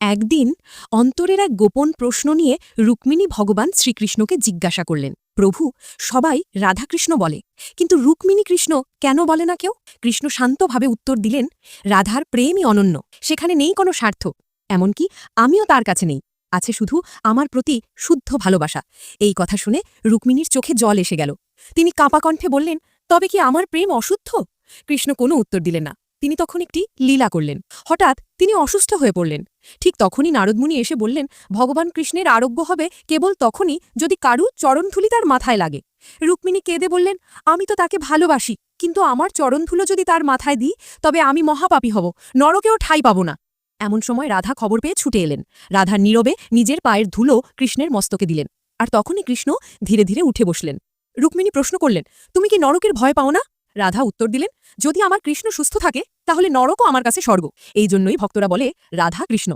একদিন অন্তরের এক গোপন প্রশ্ন নিয়ে রুক্মিণী ভগবান শ্রীকৃষ্ণকে জিজ্ঞাসা করলেন, প্রভু, সবাই রাধাকৃষ্ণ বলে, কিন্তু রুক্মিণী কৃষ্ণ কেন বলে না কেউ? কৃষ্ণ শান্তভাবে উত্তর দিলেন, রাধার প্রেমই অনন্য, সেখানে নেই কোনো স্বার্থ। এমনকি আমিও তার কাছে নেই, আছে শুধু আমার প্রতি শুদ্ধ ভালোবাসা। এই কথা শুনে রুক্মিণীর চোখে জল এসে গেল। তিনি কাঁপা কণ্ঠে বললেন, তবে কি আমার প্রেম অশুদ্ধ? কৃষ্ণ কোনো উত্তর দিলেন না। তিনি তখন একটি লীলা করলেন। হঠাৎ তিনি অসুস্থ হয়ে পড়লেন। ঠিক তখনই নারদমুনি এসে বললেন, ভগবান কৃষ্ণের আরোগ্য হবে কেবল তখনই যদি কারু চরণধুলি তার মাথায় লাগে। রুক্মিণী কেঁদে বললেন, আমি তো তাকে ভালোবাসি, কিন্তু আমার চরণধুলো যদি তার মাথায় দিই, তবে আমি মহাপাপী হব, নরকেও ঠাই পাব না। এমন সময় রাধা খবর পেয়ে ছুটে এলেন। রাধা নীরবে নিজের পায়ের ধুলো কৃষ্ণের মস্তকে দিলেন, আর তখনই কৃষ্ণ ধীরে ধীরে উঠে বসলেন। রুক্মিণী প্রশ্ন করলেন, তুমি কি নরকের ভয় পাও না? রাধা উত্তর দিলেন, যদি আমার কৃষ্ণ সুস্থ থাকে, তাহলে নরকও আমার কাছে স্বর্গ। এই জন্যই ভক্তরা বলে, রাধা কৃষ্ণ।